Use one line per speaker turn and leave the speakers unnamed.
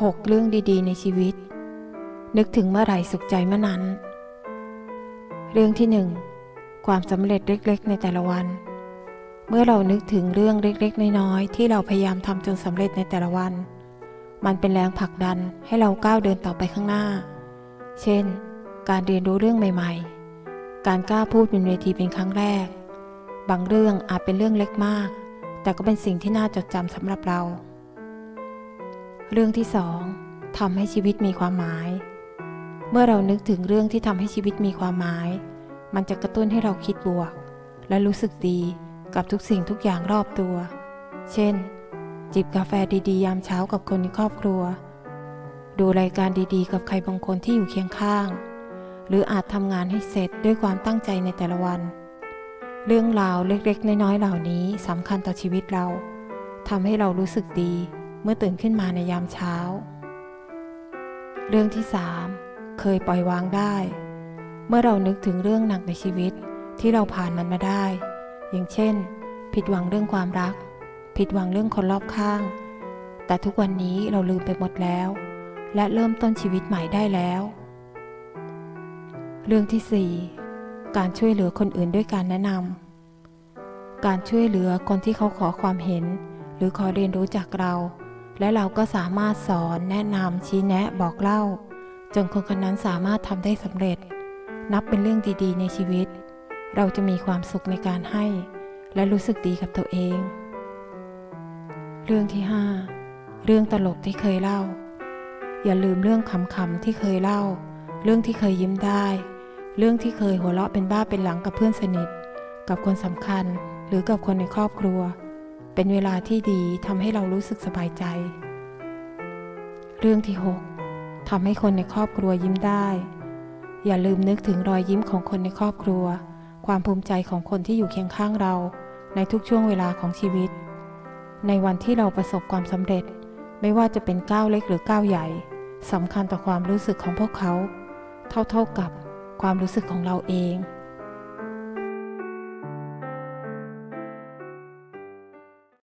6. เรื่องดีๆ ในชีวิต นึกถึงเมื่อไหร่สุขใจเมื่อนั้น เรื่องที่ 1 ความสำเร็จเล็กๆ ในแต่ละวัน เมื่อเรานึกถึงเรื่องเล็กๆ น้อยๆ ที่เราพยายามทำจนสำเร็จในแต่ละวัน มันเป็นแรงผลักดันให้เราก้าวเดินต่อไปข้างหน้า เช่น การเรียนรู้เรื่องใหม่ๆ การกล้าพูดบนเวทีเป็นครั้งแรก บางเรื่องอาจเป็นเรื่องเล็กมาก แต่ก็เป็นสิ่งที่น่าจดจำสำหรับเรา เรื่องที่สองทำให้ชีวิตมีความหมาย เมื่อเรานึกถึงเรื่องที่ทำให้ชีวิตมีความหมาย มันจะกระตุ้นให้เราคิดบวก และรู้สึกดีกับทุกสิ่งทุกอย่างรอบตัว เช่น จิบกาแฟดี ๆ ยามเช้ากับคนในครอบครัว ดูรายการดีๆ กับใครบางคนที่อยู่เคียงข้าง หรืออาจทำงานให้เสร็จด้วยความตั้งใจในแต่ละวัน เรื่องราวเล็กๆ น้อยๆ เหล่านี้สำคัญต่อชีวิตเราทำให้เรารู้สึกดี มื่อตื่นขึ้นมาในยามเช้า เรื่องที่ 3 เคยปล่อยวางได้ เมื่อเรานึกถึงเรื่องหนักในชีวิตที่เราผ่านมันมาได้ อย่างเช่น ผิดหวังเรื่องความรัก ผิดหวังเรื่องคนรอบข้าง แต่ทุกวันนี้เราลืมไปหมดแล้ว และเริ่มต้นชีวิตใหม่ได้แล้ว เรื่องที่ 4 การช่วยเหลือคนอื่นด้วยการแนะนำการช่วยเหลือคนที่เขาขอความเห็น หรือขอเรียนรู้จากเรา และเราก็สามารถสอนแนะนำชี้แนะบอกเล่า จนคนคนนั้นสามารถทำได้สำเร็จ นับเป็นเรื่องดีๆ ในชีวิต เราจะมีความสุขในการให้ และรู้สึกดีกับตัวเอง เรื่องที่ 5 เรื่องตลกที่เคยเล่า อย่าลืมเรื่องขำๆที่เคยเล่า เรื่องที่เคยยิ้มได้ เรื่องที่เคยหัวเราะเป็นบ้าเป็นหลังกับเพื่อนสนิท กับคนสำคัญ หรือกับคนในครอบครัว เป็นเวลาที่ดีทำให้เรารู้สึกสบายใจ เรื่องที่ 6ทำให้คนในครอบครัวยิ้มได้ อย่าลืมนึกถึงรอยยิ้มของคนในครอบครัว ความภูมิใจของคนที่อยู่เคียงข้างเรา ในทุกช่วงเวลาของชีวิต ในวันที่เราประสบความสำเร็จ ไม่ว่าจะเป็นก้าวเล็กหรือก้าวใหญ่สำคัญต่อความรู้สึกของพวกเขา เท่าๆกับความรู้สึกของเราเอง